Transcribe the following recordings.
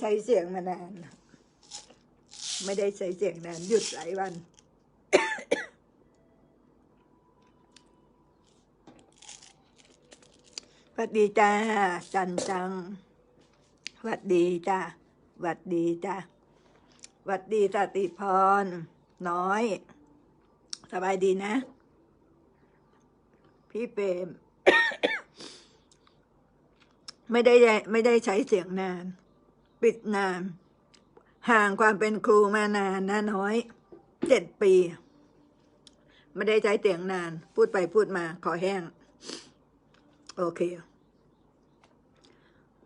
ใช้เสียงมานาน ไม่ได้ใช้เสียงนานหยุดหลายวันสวัสดีจ้าจันจังสวัสดีจ้าสวัสดีจ้าสวัสดีสติพร น้อย สบายดีนะ พี่เปรมไม่ได้ไม่ได้ใช้เสียงนาน ปิดนาน ห่างความเป็นครูมานานนะน้อยเจ็ดปี ไม่ได้ใช้เสียงนาน พูดไปพูดมาขอแห้ง โอเค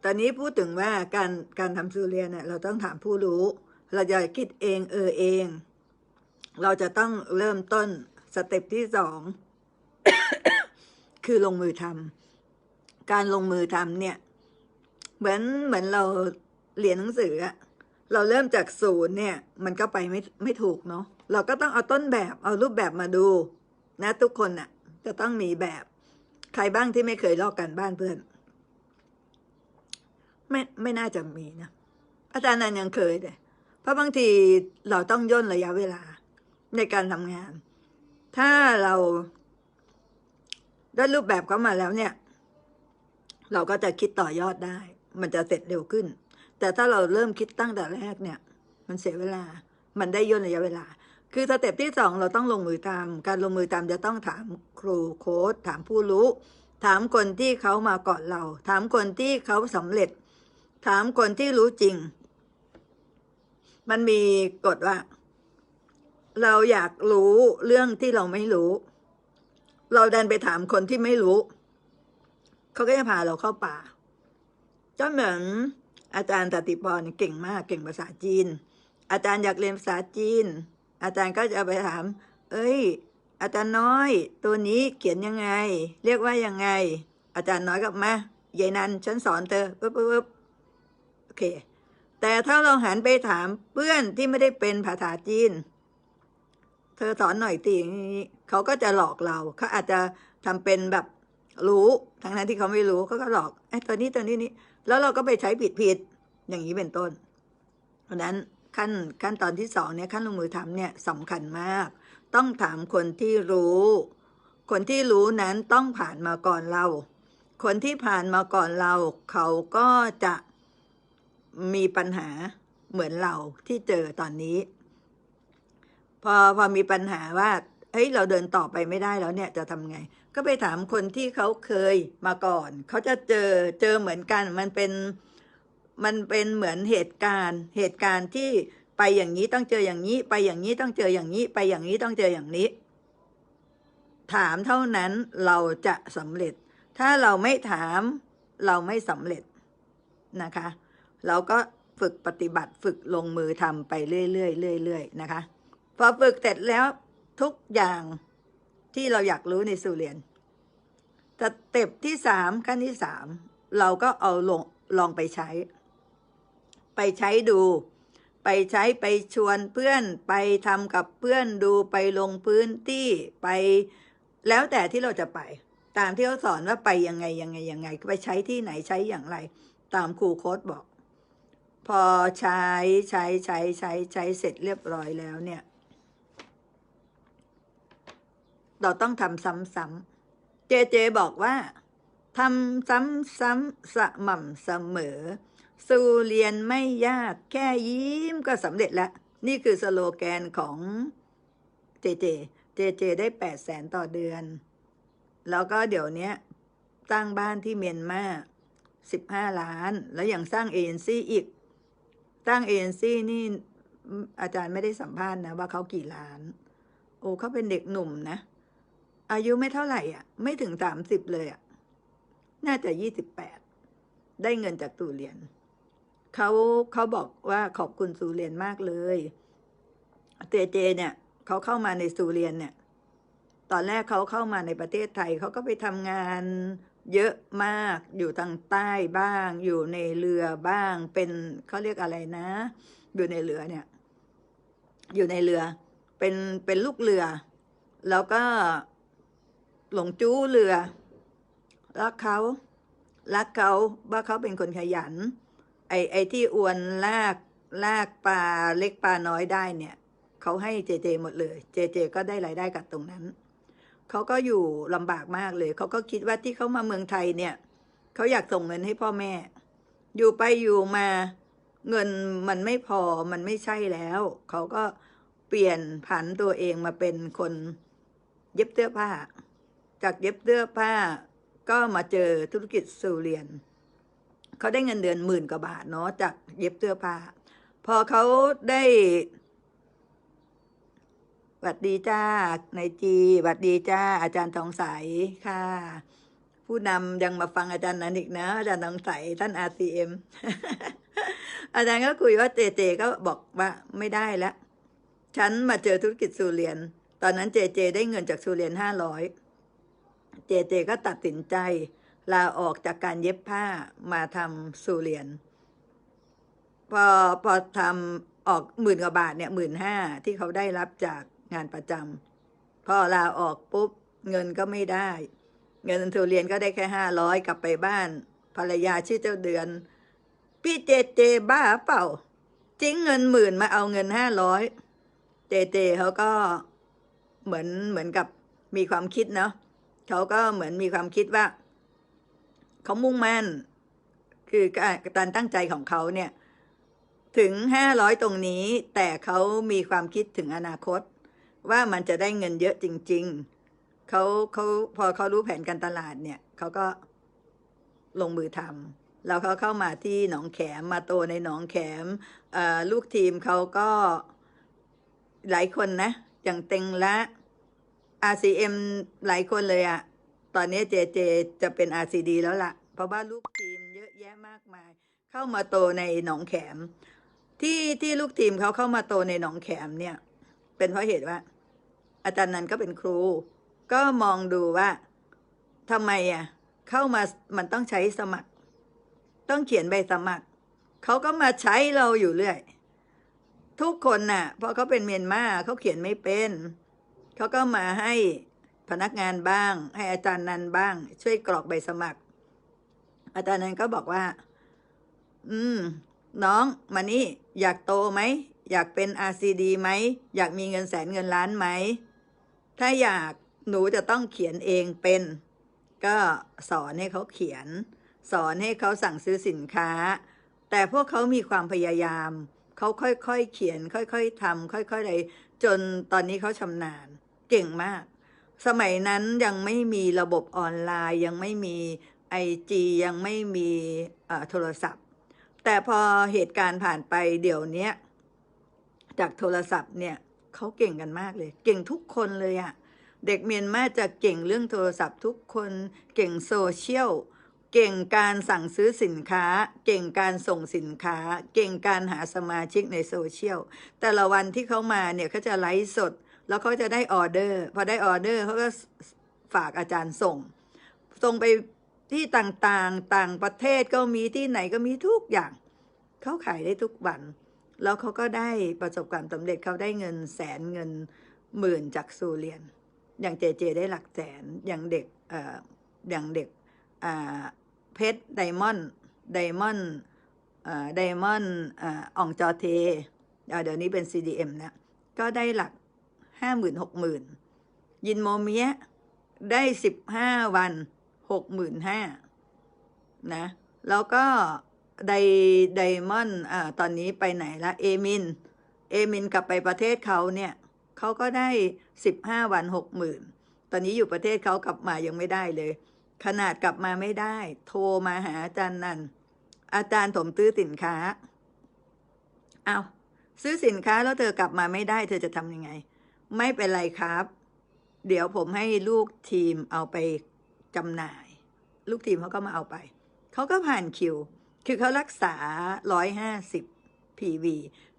ตอนนี้พูดถึงว่าการการทำซูเรียนเนี่ยเราต้องถามผู้รู้ เราจะคิดเองเออเอง เราจะต้องเริ่มต้นสเต็ปที่สอง คือลงมือทำการลงมือทำเนี่ย เหมือนเหมือนเรา เรียนหนังสืออะเราเริ่มจากศูนย์เนี่ย มันก็ไปไม่ไม่ถูกเนาะเราก็ต้องเอาต้นแบบเอารูปแบบมาดู นะ ทุกคนอะจะต้องมีแบบ ใครบ้างที่ไม่เคยลอกกันบ้านเพื่อน ไม่ไม่น่าจะมีนะอาจารย์นันยังเคยเลยเพราะบางทีเราต้องย่นระยะเวลาในการทำงาน ถ้าเราได้รูปแบบเข้ามาแล้วเนี่ย เราก็จะคิดต่อยอดได้ มันจะเสร็จเร็วขึ้น แต่ถ้าเราเริ่มคิดตั้งแต่แรกเนี่ย มันเสียเวลา มันได้ย่นระยะเวลา คือสเต็ปที่สองเราต้องลงมือทำการลงมือทำจะต้องถามครูโค้ดถามผู้รู้ ถามคนที่เขามาก่อนเรา ถามคนที่เขาสำเร็จ ถามคนที่รู้จริง มันมีกฎว่า เราอยากรู้เรื่องที่เราไม่รู้ เราดันไปถามคนที่ไม่รู้ เขาก็จะพาเราเข้าป่า ก็เหมือน อาจารย์ตติปรเก่งมากเก่งภาษาจีน อาจารย์อยากเรียนภาษาจีน อาจารย์ก็จะไปถาม เอ้ย อาจารย์น้อย ตัวนี้เขียนยังไง เรียกว่ายังไง อาจารย์น้อยกับมายายนันฉันสอนเธอปึ๊บปึ๊บปึ๊บโอเค แต่ถ้าเราหันไปถามเพื่อนที่ไม่ได้เป็นภาษาจีน เธอสอนหน่อยตีเขาก็จะหลอกเราเขาอาจจะทำเป็นแบบรู้ทั้งนั้นที่เขาไม่รู้เขาก็หลอกไอ้ตัวนี้ตัวนี้นี่ แล้วเราก็ไปใช้ผิดผิดอย่างนี้เป็นต้น เพราะนั้นขั้นขั้นตอนที่สองเนี่ยขั้นลงมือทำเนี่ยสำคัญมาก ต้องถามคนที่รู้ คนที่รู้นั้นต้องผ่านมาก่อนเรา คนที่ผ่านมาก่อนเรา เขาก็จะมีปัญหาเหมือนเราที่เจอตอนนี้ พอพอมีปัญหาว่า เฮ้ยเราเดินต่อไปไม่ได้แล้วเนี่ยจะทำไง ก็ไปถามคนที่เขาเคยมาก่อน เขาจะเจอเจอเหมือนกัน มันเป็นมันเป็นเหมือนเหตุการณ์ เหตุการณ์ที่ไปอย่างนี้ต้องเจออย่างนี้ ไปอย่างนี้ต้องเจออย่างนี้ ไปอย่างนี้ต้องเจออย่างนี้ ถามเท่านั้นเราจะสำเร็จ ถ้าเราไม่ถามเราไม่สำเร็จนะคะ เราก็ฝึกปฏิบัติฝึกลงมือทำไปเรื่อยๆเรื่อยๆนะคะ พอฝึกเสร็จแล้ว ทุกอย่างที่เราอยากรู้ในสุเรียนสเต็ปที่สามขั้นที่สามเราก็เอาลงลองไปใช้ ไปใช้ดู ไปใช้ไปชวนเพื่อนไปทำกับเพื่อนดูไปลงพื้นที่ไปแล้วแต่ที่เราจะไป ตามที่เขาสอนว่าไปยังไงยังไงยังไง ไปใช้ที่ไหนใช้อย่างไร ตามครูโค้ดบอก พอใช้ใช้ใช้ใช้ใช้เสร็จเรียบร้อยแล้วเนี่ย เราต้องทำซ้ำๆเจเจบอกว่าทำซ้ำๆสม่ำเสมอ สูเรียนไม่ยากแค่ยิ้มก็สำเร็จแล้ว นี่คือสโลแกนของเจเจ เจเจได้แปดแสนต่อเดือน แล้วก็เดี๋ยวนี้ตั้งบ้านที่เมียนมาสิบห้าล้าน แล้วย่างสร้างเอ็นซี่อีก ตั้งเอ็นซี่นี่อาจารย์ไม่ได้สัมภาษณ์นะว่าเขากี่ล้าน โอ้เขาเป็นเด็กหนุ่มนะ อายุไม่เท่าไหร่อะ ไม่ถึงสามสิบเลยอะ น่าจะยี่สิบแปดได้เงินจากตูเรียนเขาเขาบอกว่าขอบคุณสูเรียนมากเลยเจเจ เนี่ยเขาเข้ามาในสูเรียนเนี่ย ตอนแรกเขาเข้ามาในประเทศไทยเขาก็ไปทำงานเยอะมากอยู่ทางใต้บ้าง อยู่ในเรือบ้าง เป็นเขาเรียกอะไรนะ อยู่ในเรือเนี่ย อยู่ในเรือ เป็นเป็นลูกเรือ แล้วก็ หลงจู้เรือ รักเขารักเขาว่าเขาเป็นคนขยัน ไอไอที่อวนลากลากปลาเล็กปลาน้อยได้เนี่ยเขาให้เจเจหมดเลย เจเจ ก็ได้รายได้กับตรงนั้นเขาก็อยู่ลำบากมากเลยเขาก็คิดว่าที่เขามาเมืองไทยเนี่ยเขาอยากส่งเงินให้พ่อแม่ อยู่ไปอยู่มาเงินมันไม่พอมันไม่ใช่แล้วเขาก็เปลี่ยนผันตัวเองมาเป็นคนเย็บเสื้อผ้า จากเย็บเสื้อผ้าก็มาเจอธุรกิจสูเรียน เขาได้เงินเดือนหมื่นกว่าบาทเนาะจากเย็บเสื้อผ้า พอเขาได้หวัดดีจ้าในจีหวัดดีจ้า อาจารย์ทองใสค่ะ ผู้นำยังมาฟังอาจารย์นันอีกนะ อาจารย์ทองใสท่าน RCM อาจารย์ก็คุยว่าเจเจก็บอกว่าไม่ได้แล้วฉันมาเจอธุรกิจสูเรียน ตอนนั้นเจเจได้เงินจากสูเรียนห้าร้อย เจเจก็ตัดสินใจ ลาออกจากการเย็บผ้ามาทำสูเรียน พอพอทำออกหมื่นกว่าบาทเนี่ยหมื่นห้าที่เขาได้รับจากงานประจำพอลาออกปุ๊บเงินก็ไม่ได้ เงินทุเรียนก็ได้แค่ห้าร้อยกลับไปบ้าน ภรรยาชื่อเจ้าเดือน พี่เจเจบ้าเปล่าจิ้งเงินหมื่นมาเอาเงินห้าร้อยเจเจเขาก็เหมือนเหมือนกับมีความคิดเนาะ เขาก็เหมือนมีความคิดว่า เขามุ่งมั่น คือการตั้งใจของเขาเนี่ย ถึงห้าร้อยตรงนี้ แต่เขามีความคิดถึงอนาคต ว่ามันจะได้เงินเยอะจริง ๆ เขาเขาพอเขารู้แผนการตลาดเนี่ย เขาก็ลงมือทำแล้วเขาเข้ามาที่หนองแขมมาโตในหนองแขมลูกทีมเขาก็หลายคนนะอย่างเต็งละ RCM หลายคนเลยอะตอนนี้เจเจจะเป็น RCD แล้วล่ะ เพราะว่าลูกทีมเยอะแยะมากมาย เข้ามาโตในหนองแขม ที่ที่ลูกทีมเขาเข้ามาโตในหนองแขมเนี่ย เป็นเพราะเหตุว่า อาจารย์นันก็เป็นครู ก็มองดูว่าทำไมอะเข้ามามันต้องใช้สมัคร ต้องเขียนใบสมัครเขาก็มาใช้เราอยู่เรื่อย ทุกคนน่ะพอเขาเป็นเมียนมาเขาเขียนไม่เป็น เขาก็มาให้พนักงานบ้าง ให้อาจารย์นันบ้าง ช่วยกรอกใบสมัคร อาจารย์นันก็บอกว่า อืม น้องมานี่ อยากโตไหม อยากเป็น RCD ไหม อยากมีเงินแสนเงินล้านไหม ถ้าอยากหนูจะต้องเขียนเองเป็น ก็สอนให้เขาเขียน สอนให้เขาสั่งซื้อสินค้า แต่พวกเขามีความพยายาม เขาค่อยๆเขียน ค่อยๆทำค่อยๆอะไรจนตอนนี้เขาชำนาญเก่งมาก สมัยนั้นยังไม่มีระบบออนไลน์ ยังไม่มีไอจียังไม่มีโทรศัพท์ แต่พอเหตุการณ์ผ่านไปเดี๋ยวนี้จากโทรศัพท์เนี่ยเขาเก่งกันมากเลย เก่งทุกคนเลยอะเด็กเมียนมาจะเก่งเรื่องโทรศัพท์ทุกคน เก่งโซเชียล เก่งการสั่งซื้อสินค้า เก่งการส่งสินค้า เก่งการหาสมาชิกในโซเชียล แต่ละวันที่เขามาเนี่ยเขาจะไลฟ์สด แล้วเขาจะได้ออเดอร์ พอได้ออเดอร์เขาก็ฝากอาจารย์ส่ง ส่งไปที่ต่างๆ ต่างประเทศก็มีที่ไหนก็มีทุกอย่าง เขาขายได้ทุกวัน แล้วเขาก็ได้ประสบความสำเร็จเขาได้เงินแสนเงินหมื่นจากสูเรียน อย่างเจเจได้หลักแสน อย่างเด็ก เอ่อ อย่างเด็ก อ่า เพชรไดมอนด์ไดมอนด์ไดมอนด์อ่องจอเทเดี๋ยวนี้เป็น CDM นะก็ได้หลักห้าหมื่นหกหมื่นยินโมเมียได้สิบห้าวันหกหมื่นห้านะแล้วก็ไดไดมอนด์อ่าตอนนี้ไปไหนละเอมินเอมินกลับไปประเทศเขาเนี่ยเขาก็ได้สิบห้าวันหกหมื่นตอนนี้อยู่ประเทศเขากลับมายังไม่ได้เลย ขนาดกลับมาไม่ได้ โทรมาหาอาจารย์นันอาจารย์ผมซื้อสินค้า เอาซื้อสินค้าแล้วเธอกลับมาไม่ได้ เธอจะทำยังไง ไม่เป็นไรครับ เดี๋ยวผมให้ลูกทีมเอาไปจำหน่าย ลูกทีมเขาก็มาเอาไป เขาก็ผ่านคิว คือเขารักษาร้อยห้าสิบ PV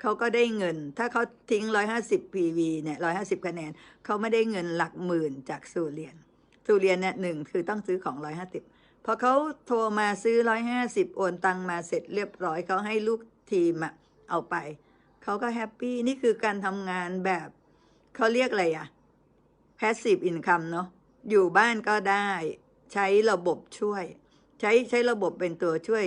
เขาก็ได้เงิน ถ้าเขาทิ้ง 150 PV เนี่ย 150 คะแนน เขาไม่ได้เงินหลักหมื่นจากสูเรียน สูเรียนเนี่ยหนึ่งคือต้องซื้อของ150พอเขาโทรมาซื้อ150โอนตังมาเสร็จเรียบร้อยเขาให้ลูกทีมอะเอาไป เขาก็แฮปปี้นี่คือการทำงานแบบเขาเรียกอะไรอะ passive income เนาะอยู่บ้านก็ได้ ใช้ระบบช่วย ใช้ใช้ระบบเป็นตัวช่วย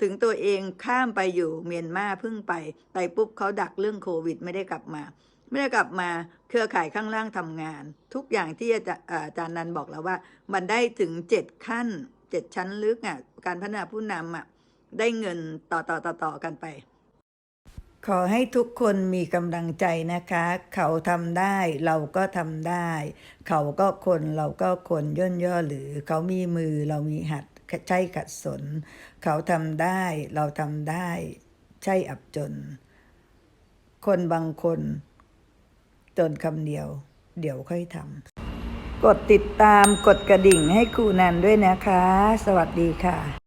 ถึงตัวเองข้ามไปอยู่เมียนมาเพิ่งไป ไปปุ๊บเขาดักเรื่องโควิดไม่ได้กลับมา ไม่ได้กลับมาเครือข่ายข้างล่างทำงาน ทุกอย่างที่อาจารย์อาจารย์นันบอกแล้วว่า มันได้ถึงเจ็ดขั้นเจ็ดชั้นลึกอะการพัฒนาผู้นำอะได้เงินต่อต่อต่อต่อกันไป ขอให้ทุกคนมีกำลังใจนะคะ เขาทำได้เราก็ทำได้ เขาก็คนเราก็คนย่นย่อหรือเขามีมือเรามีหัดใช่ขัดสน เขาทำได้เราทำได้ ใช่อับจน คนบางคน จนคำเดียว เดี๋ยวค่อยทำกดติดตามกดกระดิ่งให้ครูนันด้วยนะคะ สวัสดีค่ะ